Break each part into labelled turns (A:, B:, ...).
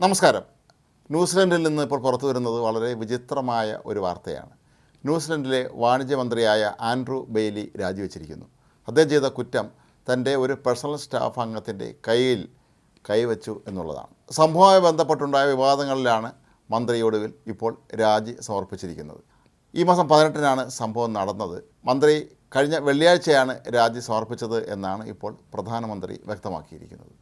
A: നമസ്കാരം. ന്യൂസിലൻഡിൽ നിന്ന് ഇപ്പോൾ പുറത്തു വരുന്നത് വളരെ വിചിത്രമായ ഒരു വാർത്തയാണ്. ന്യൂസിലൻഡിലെ വാണിജ്യമന്ത്രിയായ ആൻഡ്രൂ ബെയ്ലി രാജിവെച്ചിരിക്കുന്നു. അദ്ദേഹം ചെയ്ത കുറ്റം തന്റെ ഒരു പേഴ്സണൽ സ്റ്റാഫ് അംഗത്തിന്റെ കയ്യിൽ കൈവച്ചു എന്നുള്ളതാണ്. സംഭവവുമായി ബന്ധപ്പെട്ടുണ്ടായ വിവാദങ്ങളിലാണ് മന്ത്രി ഒടുവിൽ ഇപ്പോൾ രാജി സമർപ്പിച്ചിരിക്കുന്നത്. ഈ മാസം പതിനെട്ടിനാണ് സംഭവം നടന്നത്. മന്ത്രി കഴിഞ്ഞ വെള്ളിയാഴ്ചയാണ് രാജി സമർപ്പിച്ചത് എന്നാണ് ഇപ്പോൾ പ്രധാനമന്ത്രി വ്യക്തമാക്കിയിരിക്കുന്നത്.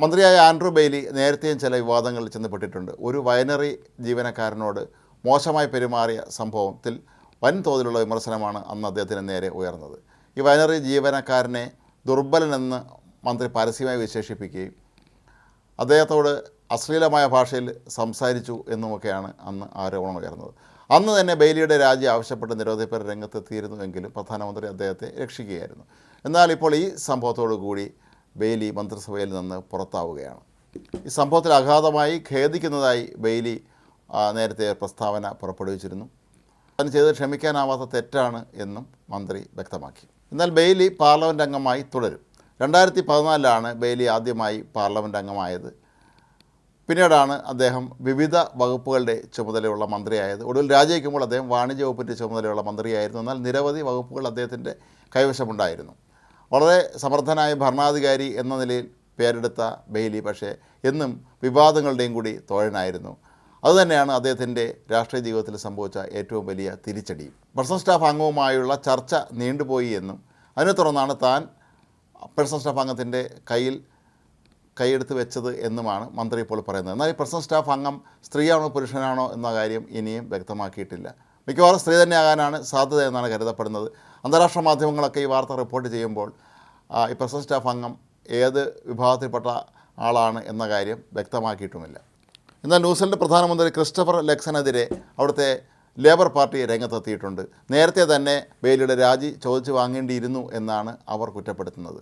A: മന്ത്രിയായ ആൻഡ്രൂ ബെയ്ലി നേരത്തെയും ചില വിവാദങ്ങളിൽ ചെന്നപ്പെട്ടിട്ടുണ്ട്. ഒരു വയനറി ജീവനക്കാരനോട് മോശമായി പെരുമാറിയ സംഭവത്തിൽ വൻതോതിലുള്ള വിമർശനമാണ് അന്ന് അദ്ദേഹത്തിന് നേരെ ഉയർന്നത്. ഈ വയനറി ജീവനക്കാരനെ ദുർബലനെന്ന് മന്ത്രി പരസ്യമായി വിശേഷിപ്പിക്കുകയും അദ്ദേഹത്തോട് അശ്ലീലമായ ഭാഷയിൽ സംസാരിച്ചു എന്നുമൊക്കെയാണ് അന്ന് ആരോപണം ഉയർന്നത്. അന്ന് തന്നെ ബെയ്ലിയുടെ രാജി ആവശ്യപ്പെട്ട് നിരവധി പേർ രംഗത്തെത്തിയിരുന്നുവെങ്കിലും പ്രധാനമന്ത്രി അദ്ദേഹത്തെ രക്ഷിക്കുകയായിരുന്നു. എന്നാൽ ഇപ്പോൾ ഈ സംഭവത്തോടു കൂടി ബെയ്ലി മന്ത്രിസഭയിൽ നിന്ന് പുറത്താവുകയാണ്. ഈ സംഭവത്തിൽ അഗാധമായി ഖേദിക്കുന്നതായി ബെയ്ലി നേരത്തെ പ്രസ്താവന പുറപ്പെടുവിച്ചിരുന്നു. അതിന് ചെയ്ത് ക്ഷമിക്കാനാവാത്ത തെറ്റാണ് എന്നും മന്ത്രി വ്യക്തമാക്കി. എന്നാൽ ബെയ്ലി പാർലമെന്റ് അംഗമായി തുടരും. രണ്ടായിരത്തി പതിനാലിലാണ് ബെയ്ലി ആദ്യമായി പാർലമെന്റ് അംഗമായത്. പിന്നീടാണ് അദ്ദേഹം വിവിധ വകുപ്പുകളുടെ ചുമതലയുള്ള മന്ത്രിയായത്. ഒടുവിൽ രാജിവെക്കുമ്പോൾ അദ്ദേഹം വാണിജ്യ വകുപ്പിന്റെ ചുമതലയുള്ള മന്ത്രിയായിരുന്നു. എന്നാൽ നിരവധി വകുപ്പുകൾ അദ്ദേഹത്തിന്റെ കൈവശമുണ്ടായിരുന്നു. വളരെ സമർത്ഥനായ ഭരണാധികാരി എന്ന നിലയിൽ പേരെടുത്ത ബെയ്ലി പക്ഷേ എന്നും വിവാദങ്ങളുടെയും കൂടി തോഴനായിരുന്നു. അതുതന്നെയാണ് അദ്ദേഹത്തിന്റെ രാഷ്ട്രീയ ജീവിതത്തിൽ സംഭവിച്ച ഏറ്റവും വലിയ തിരിച്ചടി. പേഴ്സണൽ സ്റ്റാഫ് അംഗവുമായുള്ള ചർച്ച നീണ്ടുപോയി എന്നും അതിനെ തുടർന്നാണ് താൻ പേഴ്സണൽ സ്റ്റാഫ് അംഗത്തിന്റെ കയ്യിൽ കൈയെടുത്ത് വെച്ചത് എന്നുമാണ് മന്ത്രി ഇപ്പോൾ പറയുന്നത്. എന്നാൽ ഈ പേഴ്സണൽ സ്റ്റാഫ് അംഗം സ്ത്രീയാണോ പുരുഷനാണോ എന്ന കാര്യം ഇനിയും വ്യക്തമാക്കിയിട്ടില്ല. മിക്കവാറും സ്ത്രീ തന്നെയാകാനാണ് സാധ്യത എന്നാണ് കരുതപ്പെടുന്നത്. അന്താരാഷ്ട്ര മാധ്യമങ്ങളൊക്കെ ഈ വാർത്ത റിപ്പോർട്ട് ചെയ്യുമ്പോൾ ഈ പ്രസൻസ് സ്റ്റാഫ് അംഗം ഏത് വിഭാഗത്തിൽപ്പെട്ട ആളാണ് എന്ന കാര്യം വ്യക്തമാക്കിയിട്ടുമില്ല. എന്നാൽ ന്യൂസിലൻഡ് പ്രധാനമന്ത്രി ക്രിസ്റ്റഫർ ലെക്സനെതിരെ അവിടുത്തെ ലേബർ പാർട്ടി രംഗത്തെത്തിയിട്ടുണ്ട്. നേരത്തെ തന്നെ ബെയിലിയുടെ രാജി ചോദിച്ചു വാങ്ങേണ്ടിയിരുന്നു എന്നാണ് അവർ കുറ്റപ്പെടുത്തുന്നത്.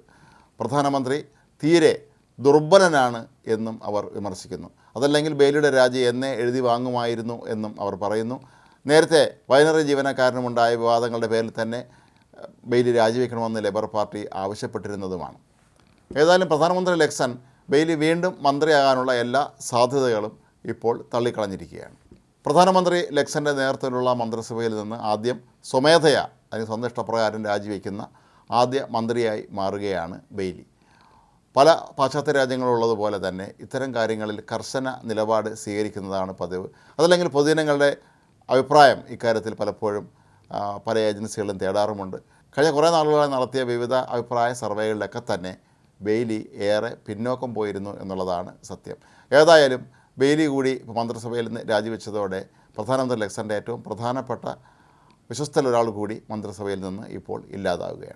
A: പ്രധാനമന്ത്രി തീരെ ദുർബലനാണ് എന്നും അവർ വിമർശിക്കുന്നു. അതല്ലെങ്കിൽ ബെയിലിയുടെ രാജി എന്നെ എഴുതി വാങ്ങുമായിരുന്നു എന്നും അവർ പറയുന്നു. നേരത്തെ വയനാട് ജീവനക്കാരനുമുണ്ടായ വിവാദങ്ങളുടെ പേരിൽ തന്നെ ബെയിലി രാജിവെക്കണമെന്ന് ലേബർ പാർട്ടി ആവശ്യപ്പെട്ടിരുന്നതുമാണ്. ഏതായാലും പ്രധാനമന്ത്രി ലക്സൺ ബെയിലി വീണ്ടും മന്ത്രിയാകാനുള്ള എല്ലാ സാധ്യതകളും ഇപ്പോൾ തള്ളിക്കളഞ്ഞിരിക്കുകയാണ്. പ്രധാനമന്ത്രി ലക്സന്റെ നേതൃത്വത്തിലുള്ള മന്ത്രിസഭയിൽ നിന്ന് ആദ്യം സ്വമേധയാ അതിന് സ്വന്തം ഇഷ്ടപ്രകാരം രാജിവെക്കുന്ന ആദ്യ മന്ത്രിയായി മാറുകയാണ് ബെയിലി. പല പാശ്ചാത്യ രാജ്യങ്ങളുള്ളതുപോലെ തന്നെ ഇത്തരം കാര്യങ്ങളിൽ കർശന നിലപാട് സ്വീകരിക്കുന്നതാണ് പതിവ്. അതല്ലെങ്കിൽ പൊതുജനങ്ങളുടെ അഭിപ്രായം ഇക്കാര്യത്തിൽ പലപ്പോഴും പല ഏജൻസികളും തേടാറുമുണ്ട്. കഴിഞ്ഞ കുറേ നാളുകളായി നടത്തിയ വിവിധ അഭിപ്രായ സർവേകളിലൊക്കെ തന്നെ ബെയ്ലി ഏറെ പിന്നോക്കം പോയിരുന്നു എന്നുള്ളതാണ് സത്യം. ഏതായാലും ബെയ്ലി കൂടി മന്ത്രിസഭയിൽ നിന്ന് രാജിവെച്ചതോടെ പ്രധാനമന്ത്രി ലക്സന്റെ ഏറ്റവും പ്രധാനപ്പെട്ട വിശ്വസ്തൽ ഒരാൾ കൂടി മന്ത്രിസഭയിൽ നിന്ന് ഇപ്പോൾ ഇല്ലാതാവുകയാണ്.